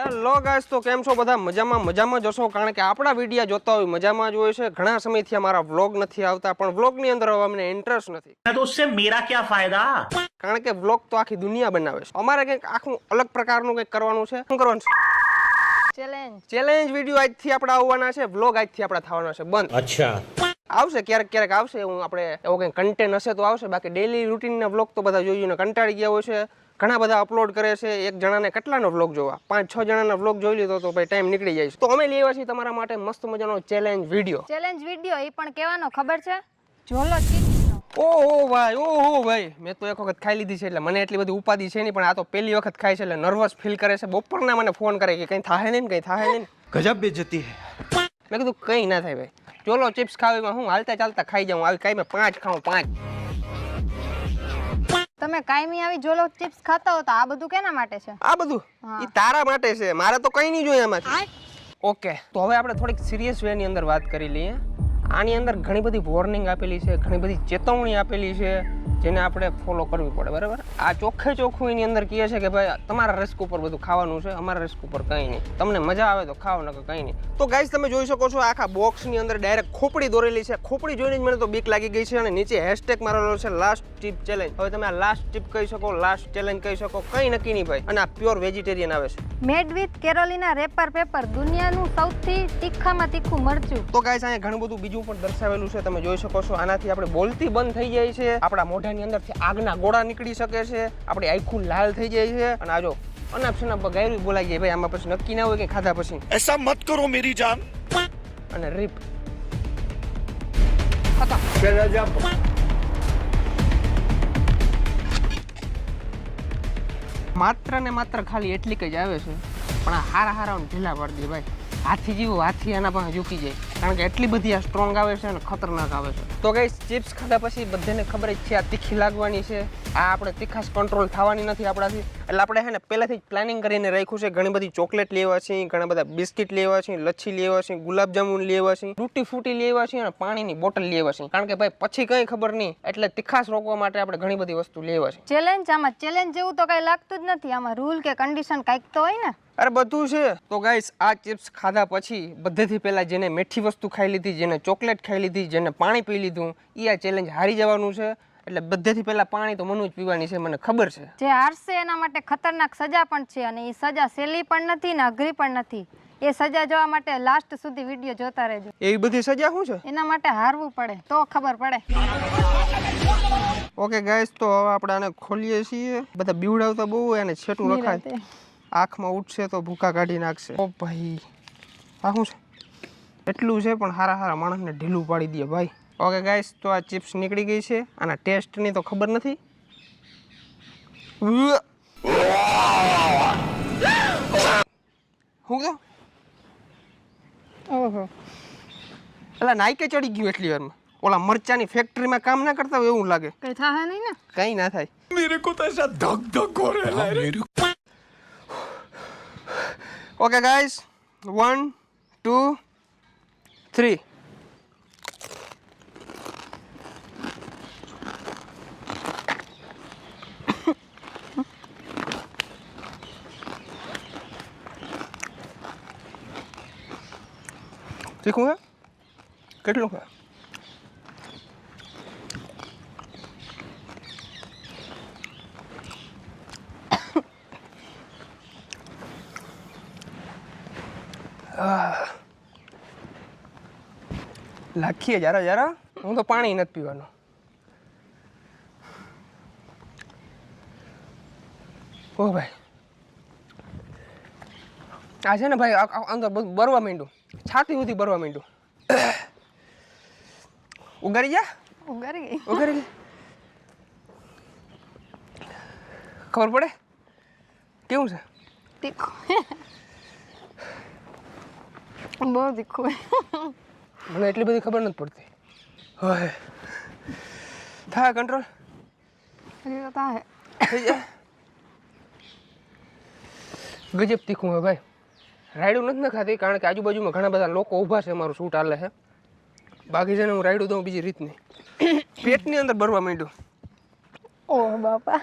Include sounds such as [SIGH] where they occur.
Hello guys તો કેમ છો બધા? મજામાં મજામાં જશો કારણ કે આપણા વિડીયા જોતા હોય મજામાં જ હોય છે. ઘણા સમયથી અમારા વ્લોગ નથી આવતા પણ વ્લોગની અંદર હવે અમને ઇન્ટરેસ્ટ નથી. તો મેરા ક્યા ફાયદા? કારણ કે વ્લોગ તો આખી દુનિયા બનાવે છે. અમારે કંઈક આખું અલગ પ્રકારનું કંઈક કરવાનું છે. શું કરવાનું છે? ચેલેન્જ ચેલેન્જ વીડિયો આજથી આપણે આવવાના છે વ્લોગ આજથી આપણે થવાના છે. બંધ. અચ્છા. આવશે ક્યારેક ક્યારેક આવશે. હું આપણે એવો કંઈ કન્ટેન્ટ હશે તો આવશે. બાકી ડેલી રૂટીનના વ્લોગ તો બધા જોઈને કંટાળી ગયા હોય છે. ઘણા બધા અપલોડ કરે છે. એક જણાને કેટલાનો વ્લોગ જોવા? પાંચ છ જણાના વ્લોગ જોઈ લીધો તો ભાઈ ટાઈમ નીકળી જાય તો અમે લઈ છીએ તમારા માટે મસ્ત મજાનો ચેલેન્જ વીડિયો ચેલેન્જ વીડિયો એ પણ કહેવાનો ખબર છે? જોલો ઓહો ભાઈ ઓહો ભાઈ. મેં તો એક વખત ખાઈ લીધી છે એટલે મને એટલી બધી ઉપાધિ છે નહીં પણ આ તો પહેલી વખત ખાય છે એટલે નર્વસ ફીલ કરે છે. બપોરના મને ફોન કરે કે કંઈ થાય નહીં કંઈ થાય નહીં ગજબ બેજતી હે. મેં કીધું કંઈ ના થાય ભાઈ. ચોલો ચિપ્સ ખાવીમાં હું હાલતા ચાલતા ખાઈ જાઉં. આવી કાંઈ મેં પાંચ ખાઉં પાંચ. તમે કાયમી આવી જોલો ચિપ્સ ખાતા હો તો આ બધું કેના માટે છે? આ બધું. એ તારા માટે છે. મારે તો કંઈ નહીં જોઈએ આમાંથી. ઓકે તો હવે આપણે થોડીક સિરિયસ વે ની અંદર વાત કરી લઈએ. આની અંદર ઘણી બધી વોર્નિંગ આપેલી છે ઘણી બધી ચેતવણી આપેલી છે. જેને આપણે ફોલો કરવી પડે બરાબર? આ ચોખ્ખે ચોખ્ખું એની અંદર કહે છે કે ભાઈ તમારા રિસ્ક ઉપર બધું ખાવાનું છે અમારા રિસ્ક ઉપર કંઈ નહીં. તમને મજા આવે તો ખાવ નકર કંઈ નહીં. તો ગાઈઝ તમે જોઈ શકો છો આખા બોક્સની અંદર ડાયરેક્ટ ખોપડી દોરેલી છે. ખોપડી જોઈને જ મને તો બીક લાગી ગઈ છે અને નીચે હેશટેગ મારેલો છે લાસ્ટ ટીપ ચેલેન્જ હવે તમે આ લાસ્ટ ટીપ કહી શકો લાસ્ટ ચેલેન્જ કહી શકો કંઈ નક્કી નહીં ભાઈ. અને આ પ્યોર વેજીટેરિયન આવે છે. Made with Carolina reaper pepper દુનિયાનું સૌથી તીખામાં તીખું મરચું. તો ગાઈસ અહીંયા ઘણું બધું બીજું પણ દર્શાવેલું છે. તમે જોઈ શકો છો આનાથી આપણે બોલતી બંધ થઈ જાય છે. આપણા મોઢાની અંદરથી આગના ગોળા નીકળી શકે છે. આપણી આખું લાલ થઈ જાય છે. અને આજો અનાપ શનાપ ગાયરું બોલાઈ જાય. ભાઈ આમાં પછી નક્કી ના હોય કે ખાધા પછી. એસા મત કરો મેરી જાન. અને રીપ માત્ર ને માત્ર ખાલી એટલી જ આવે છે. પણ આ હારા હારા ઢીલા પાડી દે ભાઈ. હાથી જેવું હાથી એના પાસે ઝૂકી જાય. કારણ કે એટલી બધી આ સ્ટ્રોંગ આવે છે અને ખતરનાક આવે છે. તો ગઈ ચિપ્સ ખાધા પછી બધાને ખબર જ છે આ તીખી લાગવાની છે. આ આપણે તીખાશ કંટ્રોલ થવાની નથી આપણાથી. એટલે આપણે છે ને પહેલાંથી જ પ્લાનિંગ કરીને રાખ્યું છે. ઘણી બધી ચોકલેટ લેવા છે ઘણા બધા બિસ્કિટ લેવા છે લચ્છી લેવા છે ગુલાબજાંબુ લેવા છે તૂટી ફૂટી લેવા છે અને પાણીની બોટલ લેવા છે. કારણ કે ભાઈ પછી કંઈ ખબર નહીં એટલે તીખાશ રોકવા માટે આપણે ઘણી બધી વસ્તુ લેવા છે. ચેલેન્જ આમાં ચેલેન્જ જેવું તો કઈ લાગતું જ નથી. આમાં રૂલ કે કન્ડિશન કંઈક તો હોય ને. અરે બધું છે. તો ગાઈસ આ ચિપ્સ ખાધા પછી બધેથી પહેલા જેને મીઠી વસ્તુ ખાઈ લીધી જેને ચોકલેટ ખાઈ લીધી જેને પાણી પી લીધું એ આ ચેલેન્જ હારી જવાનું છે. એટલે બધેથી પહેલા પાણી તો મનુ જ પીવાની છે મને ખબર છે. જે હારશે એના માટે ખતરનાક સજા પણ છે અને એ સજા સહેલી પણ નથી ને અઘરી પણ નથી. એ સજા જોવા માટે લાસ્ટ સુધી વીડિયો જોતા રહેજો. એવી બધી સજા શું છે? એના માટે હારવું પડે તો ખબર પડે. ઓકે ગાઈસ તો હવે આપણે આને ખોલીએ છીએ. બધા બીવડાવતા બહુ અને છેટું રખાય. આંખમાં ઉઠશે તો ભૂકા કાઢી નાખશે. ઓ ભાઈ. આ શું છે? એટલું છે પણ હારા હારા માણસને ઢીલું પાડી દે ભાઈ. ઓકે ગાઈસ તો આ ચિપ્સ નીકળી ગઈ છે આના ટેસ્ટની તો ખબર નથી. હું તો ઓહો. એટલે નાઈકે ચડી ગયું એટલી વારમાં. ઓલા મરચાની ફેક્ટરીમાં કામ ના કરતા હોય એવું લાગે. કઈ થાય નહીં ને? કઈ ના થાય. મેરે કો તો એસા ધક ધક હો રહા હે મેરે ઓકે ગાઈસ 1 2 3 તીખું હે કેટલું હે લાખીએ જરા જરા હું. તો પાણી નથી પીવાનું. ઓ ભાઈ. આ છે ને ભાઈ અંદર બરવા માંડ્યું. છાતી સુધી ભરવા માંડ્યું. ઉગારી જા ઉગારી ગઈ. ઉગારી ગઈ ખબર પડે? કેવું છે? તીખું. બહુ તીખું. મને એટલી બધી ખબર નથી પડતી. હોય થાય કંટ્રોલ હજી તો થાય ગજબ તીખું હે ભાઈ. રાયડું નથી ખાતી, કારણ કે આજુબાજુમાં ઘણા બધા લોકો ઊભા છે મારું શૂટ હાલે છે. બાકી છે ને હું રાયડું દઉં બીજી રીતની. [COUGHS] પેટની અંદર ભરવા માંડ્યું. ઓહ બાપા.